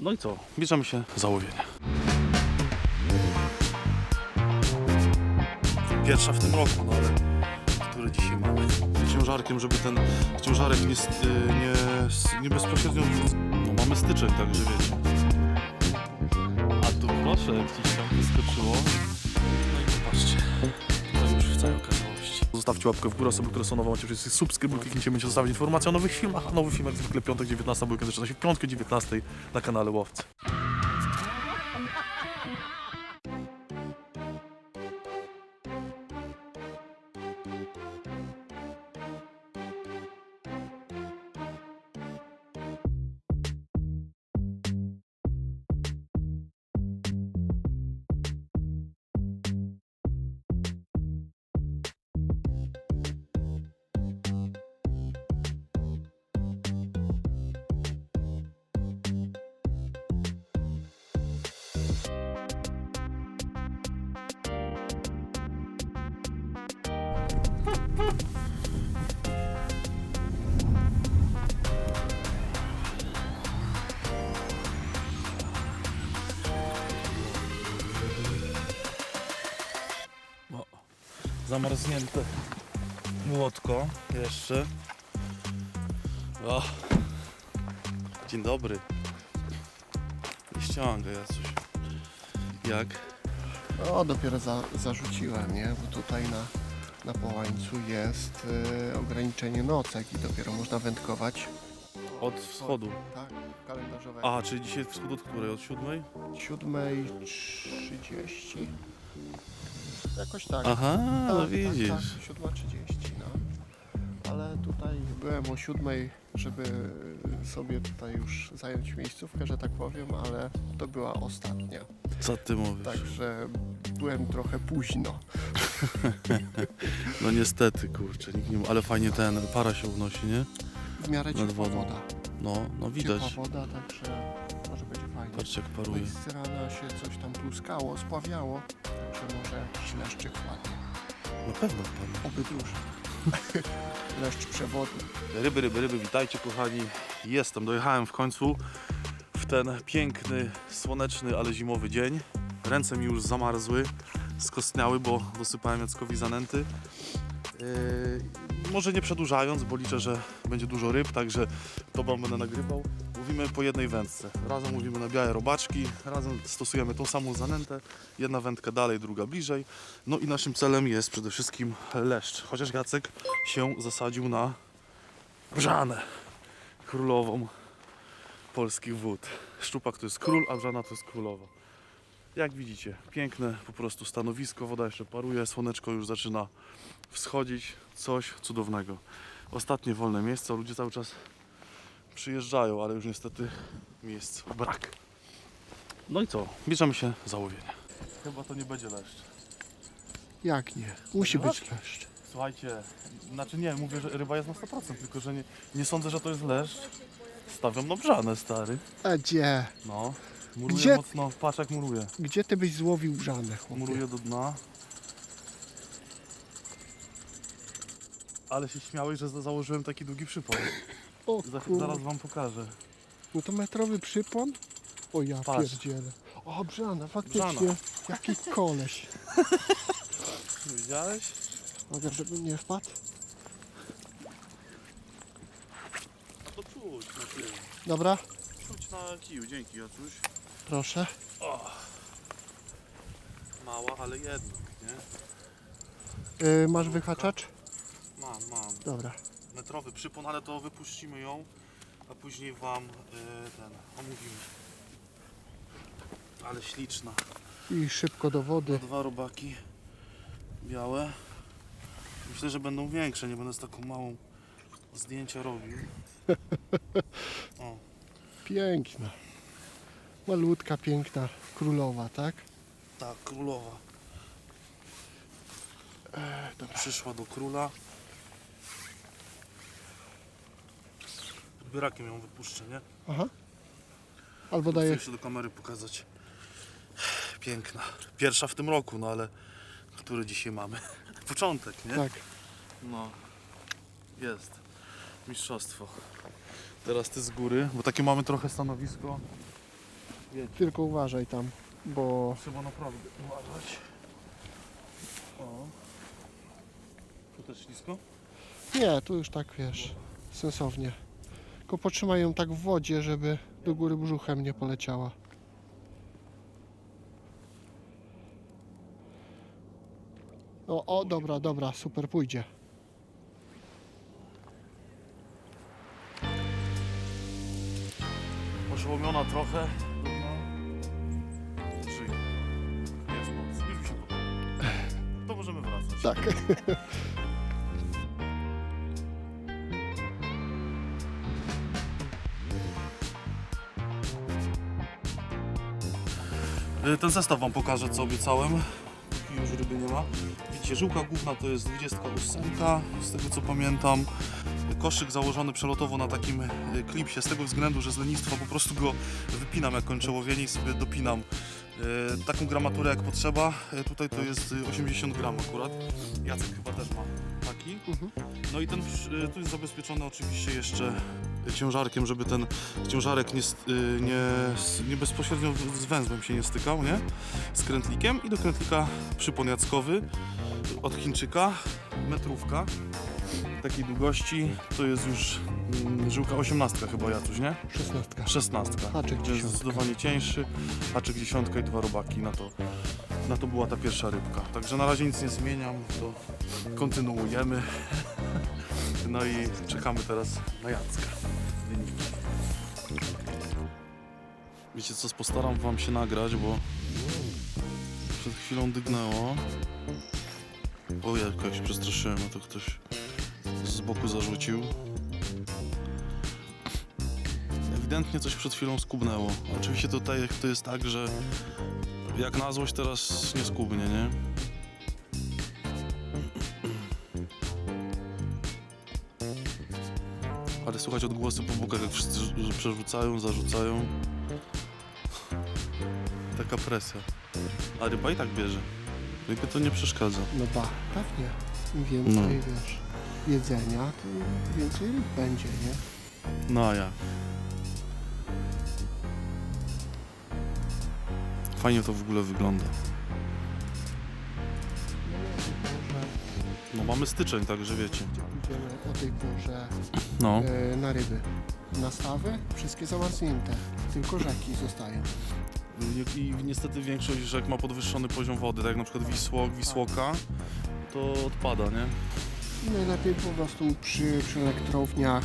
No i co? Bierzemy się za łowienie. Pierwsza w tym roku, no ale który dzisiaj mamy? Ciężarkiem, żeby ten ciężarek nie, st- nie, nie bezpośrednio... No mamy styczek, także wiecie. A tu proszę, coś tam wyskoczyło. Zostawcie łapkę w górę, osoby, które są nowe, macie wszyscy subskrybuj, kliknijcie, będziecie zostawić informacje o nowych filmach, a nowy film jak zwykle piątek 19, bo zaczyna się w piątkę 19 na kanale Łowcy. Zamarznięte młotko jeszcze. O, dzień dobry. Nie ściągaj ja coś. Jak? O, dopiero za, zarzuciłem, nie? Bo tutaj na, na połańcu jest y, ograniczenie nocek i dopiero można wędkować. Od wschodu. Tak, kalendarzowe. A, czyli dzisiaj wschód od której? Od siódmej? 7.30. Jakoś tak. Aha, no tak, widzisz. Tak, tak, 7.30, no. Ale tutaj byłem o 7, żeby sobie tutaj już zająć miejscówkę, że tak powiem, ale to była ostatnia. Co ty mówisz? Także byłem trochę późno. No niestety, kurczę, nikt nie... ale fajnie ten, para się unosi, nie? W miarę ciepła woda. No, no widać. Ciepła woda, także może być fajnie. Patrzcie jak paruje. z rana się coś tam pluskało, spławiało, także może jakiś leszczyk wpadnie. Na pewno wpadnie. Oby duży. Leszcz przewodny. Ryby, ryby, ryby, witajcie kochani. Jestem, dojechałem w końcu w ten piękny, słoneczny, ale zimowy dzień. Ręce mi już zamarzły, skostniały, bo dosypałem Jackowi zanęty. Yy, może nie przedłużając, bo liczę, że będzie dużo ryb, także to wam będę nagrywał. Mówimy po jednej wędce. Razem mówimy na białe robaczki, razem stosujemy tą samą zanętę. Jedna wędka dalej, druga bliżej. No i naszym celem jest przede wszystkim leszcz. Chociaż Jacek się zasadził na Brzanę, królową polskich wód. Szczupak to jest król, a Brzana to jest królowa. Jak widzicie, piękne po prostu stanowisko, woda jeszcze paruje, słoneczko już zaczyna wschodzić, coś cudownego. Ostatnie wolne miejsce, ludzie cały czas przyjeżdżają, ale już niestety miejsc brak. No i co? Bierzemy się za łowienie. Chyba to nie będzie leszcz. Jak nie? Musi być leszcz. Słuchajcie, znaczy nie, mówię, że ryba jest na 100%, tylko że nie, nie sądzę, że to jest leszcz. Stawiam na brzanę, stary. A gdzie? No, muruje Gdzie- mocno, patrz jak muruje. Gdzie ty byś złowił brzanę, chłopie? Muruje do dna. Ale się śmiałeś, że za- założyłem taki długi przypon. O Za, kur... zaraz wam pokażę. No to metrowy przypon? O ja Patrz. pierdzielę. O, brzana, faktycznie. Brzana. Jaki koleś. Widziałeś? Mogę, żeby nie wpadł? To czuć na tym. Dobra, Czuć na kiju, dzięki Jacuś. proszę. Mała, ale jednak, nie? Yy, masz wyhaczacz? Mam, mam. Dobra. Metrowy przypon, ale to wypuścimy ją, a później Wam y, ten omówimy. Ale śliczna. I szybko do wody. Dwa robaki białe. Myślę, że będą większe, nie będę z taką małą zdjęcia robił. O, Piękna. Malutka, piękna królowa, tak? ta królowa E, przyszła do króla. Odbierakiem ją wypuszczę, nie? Aha. Albo Chcę jeszcze do kamery pokazać. Piękna. Pierwsza w tym roku, no ale który dzisiaj mamy? Początek, nie? Tak. No. Jest. Mistrzostwo. Teraz ty z góry, bo takie mamy trochę stanowisko. Tylko uważaj tam, bo Trzeba naprawdę uważać. O. Tu też ślisko? nie, tu już tak wiesz, sensownie. Tylko potrzymaj ją tak w wodzie, żeby do góry brzuchem nie poleciała. O, o, dobra, dobra, super, pójdzie. Oszołomiona trochę. Żyj. Jest moc. Już mi się podoba. To możemy wracać. Tak. Ten zestaw Wam pokażę, co obiecałem. Póki już ryby nie ma. Widzicie, żyłka główna to jest 28, z tego co pamiętam. Koszyk założony przelotowo na takim y, klipsie, z tego względu, że z lenistwa po prostu go wypinam jak kończę łowienie i sobie dopinam y, taką gramaturę jak potrzeba. Y, Tutaj to jest y, 80 gram akurat. Jacek chyba też ma taki. Mhm. No i ten tu jest zabezpieczony oczywiście jeszcze ciężarkiem, żeby ten ciężarek nie, nie, nie bezpośrednio z węzłem się nie stykał, nie? Z krętlikiem i do krętlika przypon jackowy od Chińczyka, metrówka takiej długości, to jest już mm, żyłka 18 chyba Jacuś, nie? Szesnastka. 16. Haczyk To jest dziesiątka. zdecydowanie cieńszy, haczyk dziesiątka i dwa robaki na to, na to była ta pierwsza rybka. Także na razie nic nie zmieniam, to kontynuujemy. No i czekamy teraz na Jacka. Wyniki. Wiecie co, postaram wam się nagrać, bo przed chwilą dygnęło. O, ja jakoś przestraszyłem, a to ktoś z boku zarzucił. Ewidentnie coś przed chwilą skubnęło. Oczywiście tutaj to jest tak, że jak na złość teraz nie skubnie, nie? Ale słuchać odgłosy po bokach, jak wszyscy przerzucają, zarzucają. Taka presja. A ryba i tak bierze. Jakby to nie przeszkadza. No ba, pewnie. Im więcej, No. wiesz, jedzenia, to więcej ryb będzie, nie? No a jak? Fajnie to w ogóle wygląda. Może No mamy styczeń, także wiecie. pójdziemy o tej porze No. e, na ryby. Nastawy wszystkie zamarznięte, tylko rzeki zostają. I, I niestety większość rzek ma podwyższony poziom wody, tak jak na przykład Wisłok, Wisłoka, to odpada, nie? I najlepiej po prostu przy, przy elektrowniach.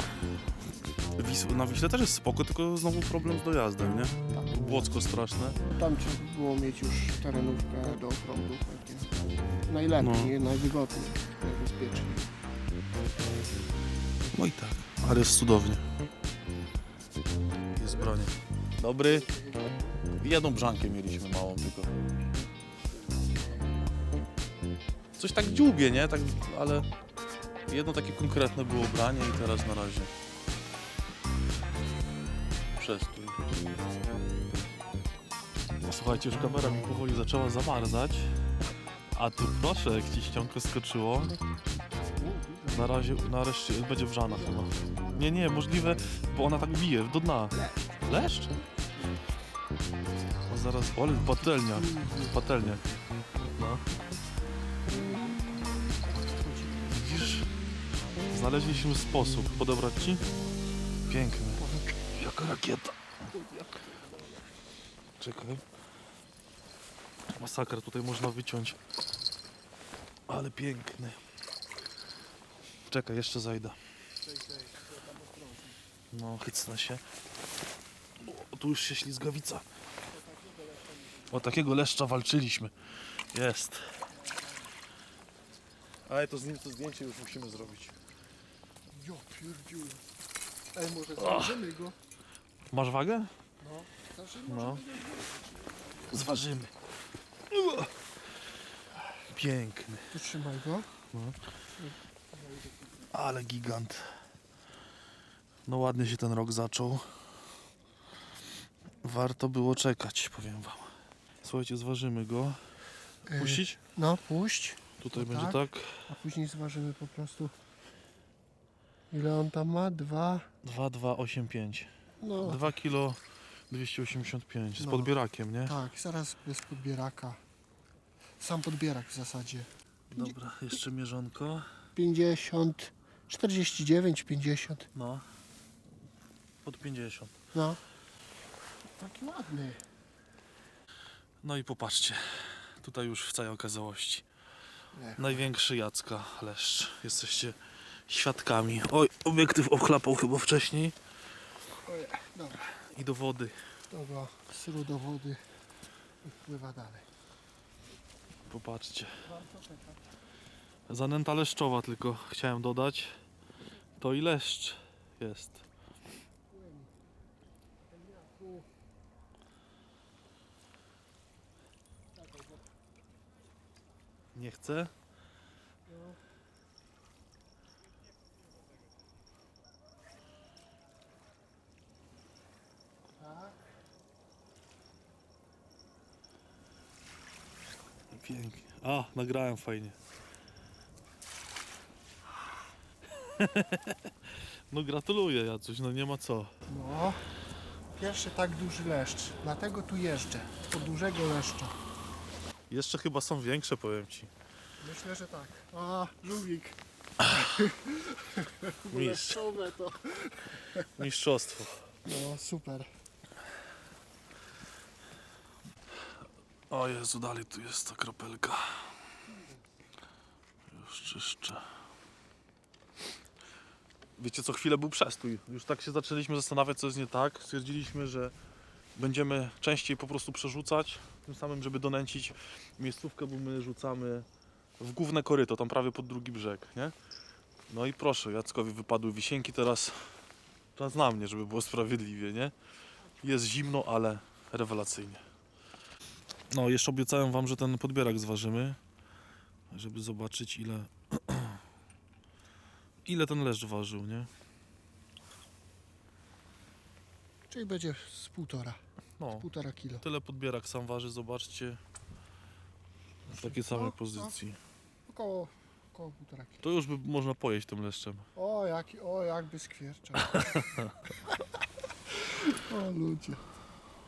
Wis na Wiśle też jest spoko, tylko znowu problem z dojazdem, nie? Tak. Błocko straszne. Tam trzeba było mieć już terenówkę do okrąglu pewnie. Najlepiej, najwygodniej, najbezpieczniej. No i tak, ale jest cudownie. Jest branie. Dobry. Jedną brzankę mieliśmy małą tylko. Coś tak dziubie, nie? Tak, ale jedno takie konkretne było branie i teraz na razie. Przestój. Słuchajcie, już kamera mi powoli zaczęła zamarzać. A tu proszę, jak ci ściągko skoczyło. Na razie, nareszcie będzie wrzana chyba. Nie, nie, możliwe, bo ona tak bije do dna. Leszcz? O, zaraz, o, ale patelnia, patelnia. No. Znaleźliśmy sposób. Podobrać ci? Piękny. Jaka rakieta. Czekaj. Masakra, tutaj można wyciąć. Ale piękny. Czekaj, jeszcze zajdę. No, chycnę się. O, tu już się ślizgawica. O takiego leszcza walczyliśmy. Jest. Ale to z nim to zdjęcie już musimy zrobić. Jo, pierdziu. Ej, może zważymy go? Masz wagę? No, zważymy, No. Zważymy. Piękny. Tu trzymaj go. Ale gigant. No ładnie się ten rok zaczął. Warto było czekać, powiem wam. Słuchajcie, zważymy go. Puścić? No, puść. Tutaj to będzie tak. tak. A później zważymy po prostu. Ile on tam ma? Dwa. 2285. No, 2 kilo 285 z No. podbierakiem, nie? Tak, zaraz bez podbieraka. Sam podbierak w zasadzie. Dobra, jeszcze mierzonko. 50, 49, 50. No. Pod 50. No. Taki ładny. No i popatrzcie. Tutaj już w całej okazałości. Nie. Największy Jacka leszcz. Jesteście świadkami. Oj, obiektyw ochlapał chyba wcześniej. Ojej, dobra. I do wody. Dobra, syru do wody i wpływa dalej. Popatrzcie. Zanęta leszczowa tylko chciałem dodać. To i leszcz jest. Nie chcę? Pięknie. A, nagrałem fajnie. No gratuluję Jacuś, no nie ma co. No. Pierwszy tak duży leszcz. Dlatego tu jeżdżę. Po dużego leszcza. Jeszcze chyba są większe, powiem ci. Myślę, że tak. A, żółwik. Mistrz. Leszczowe to. Mistrzostwo. No, super. O Jezu, dalej tu jest ta kropelka. Już czyszczę. Wiecie co, chwilę był przestój. Już tak się zaczęliśmy zastanawiać, co jest nie tak. Stwierdziliśmy, że będziemy częściej po prostu przerzucać, tym samym, żeby donęcić miejscówkę, bo my rzucamy w główne koryto, tam prawie pod drugi brzeg, nie? No i proszę, Jackowi wypadły wisienki, teraz czas na mnie, żeby było sprawiedliwie, nie? Jest zimno, ale rewelacyjnie. No, jeszcze obiecałem wam, że ten podbierak zważymy, żeby zobaczyć ile ile ten leszcz ważył, nie? Czyli będzie z półtora. No, Półtora kilo. tyle podbierak sam waży, zobaczcie. W takiej samej No, pozycji. Około, około półtora kilo. To już by można pojeść tym leszczem. O, jaki, o, jakby skwierczał. o, ludzie.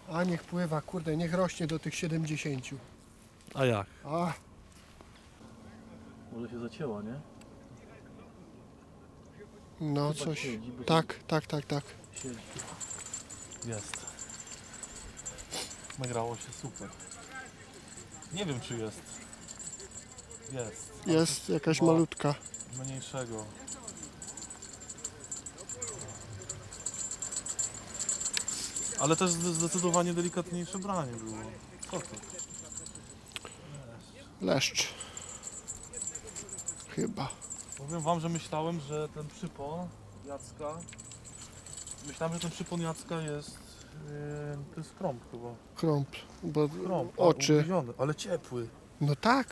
A niech pływa, kurde, niech rośnie do tych 70. A jak? A, Może się zacięła, nie? no Chyba coś. siedzi, bo Tak, tak, tak, tak. Siedzi. Jest. Nagrało się super. Nie wiem czy jest. Jest. Jest jakaś Ma malutka. Mniejszego. Ale też zde- zdecydowanie delikatniejsze branie było. Co to? Leszcz. Chyba. Powiem wam, że myślałem, że ten przypon Jacka Myślałem, że ten przypon Jacka jest yy, to jest krąg chyba. Krąb. Bo Krąg. a, oczy. ugryziony, ale ciepły. No tak.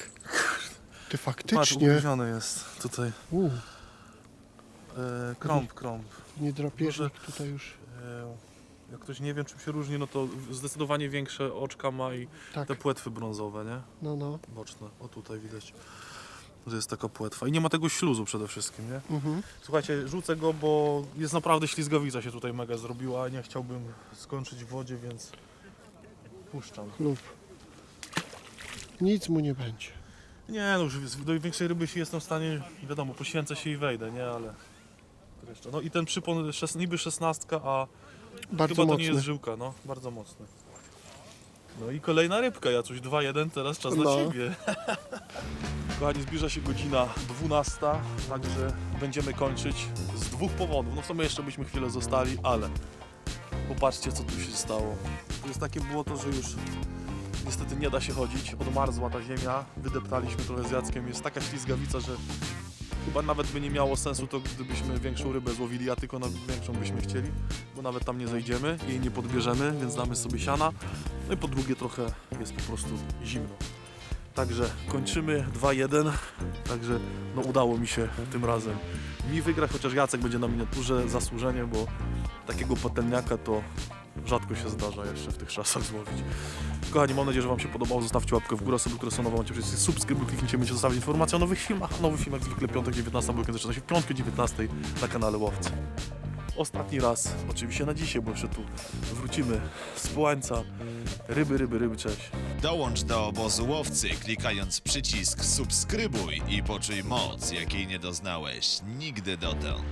Ty Patrz, faktycznie. ugryziony jest tutaj. U, Yy, krąg, krąg. niedrapieżnik tutaj już. Yy, jak ktoś nie wie czym się różni, no to zdecydowanie większe oczka ma i Tak, te płetwy brązowe, nie? no, no. Boczne. O tutaj widać. To jest taka płetwa. I nie ma tego śluzu przede wszystkim, nie? Mhm. Słuchajcie, rzucę go, bo jest naprawdę ślizgawica się tutaj mega zrobiła. Nie chciałbym skończyć w wodzie, więc puszczam. Lub. Nic mu nie będzie. Nie, no już do większej ryby się jestem w stanie, wiadomo, poświęcę się i wejdę, nie, ale... jeszcze. No i ten przypon szes, niby szesnastka, a Bardzo chyba to mocny. nie jest żyłka, no, bardzo mocny. No i kolejna rybka, ja coś 2-1, teraz czas na No. ciebie. Kochani, zbliża się godzina 12, także będziemy kończyć z dwóch powodów. No w sumie jeszcze byśmy chwilę zostali, ale popatrzcie co tu się stało. To jest takie było to, że już niestety nie da się chodzić, odmarzła ta ziemia, wydeptaliśmy trochę z Jackiem, jest taka ślizgawica, że chyba nawet by nie miało sensu to, gdybyśmy większą rybę złowili, a tylko na większą byśmy chcieli, bo nawet tam nie zejdziemy, jej nie podbierzemy, więc damy sobie siana. No i po drugie trochę jest po prostu zimno. Także kończymy 2-1, także no udało mi się tym razem mi wygrać, chociaż Jacek będzie na miniaturze, zasłużenie, bo takiego patelniaka to rzadko się zdarza jeszcze w tych czasach złożyć. Kochani, mam nadzieję, że Wam się podobało. Zostawcie łapkę w górę, subskrybujcie, bądźcie wszyscy subskrybuj, kliknijcie, będziecie dostawać informacje o nowych filmach. Nowy film jak zwykle piątek 19, bo zaczyna się w piątku 19 na kanale Łowcy. Ostatni raz, oczywiście na dzisiaj, bo jeszcze tu wrócimy z Połańca. Ryby, ryby, ryby, cześć. Dołącz do obozu łowcy, klikając przycisk subskrybuj i poczuj moc, jakiej nie doznałeś nigdy dotąd.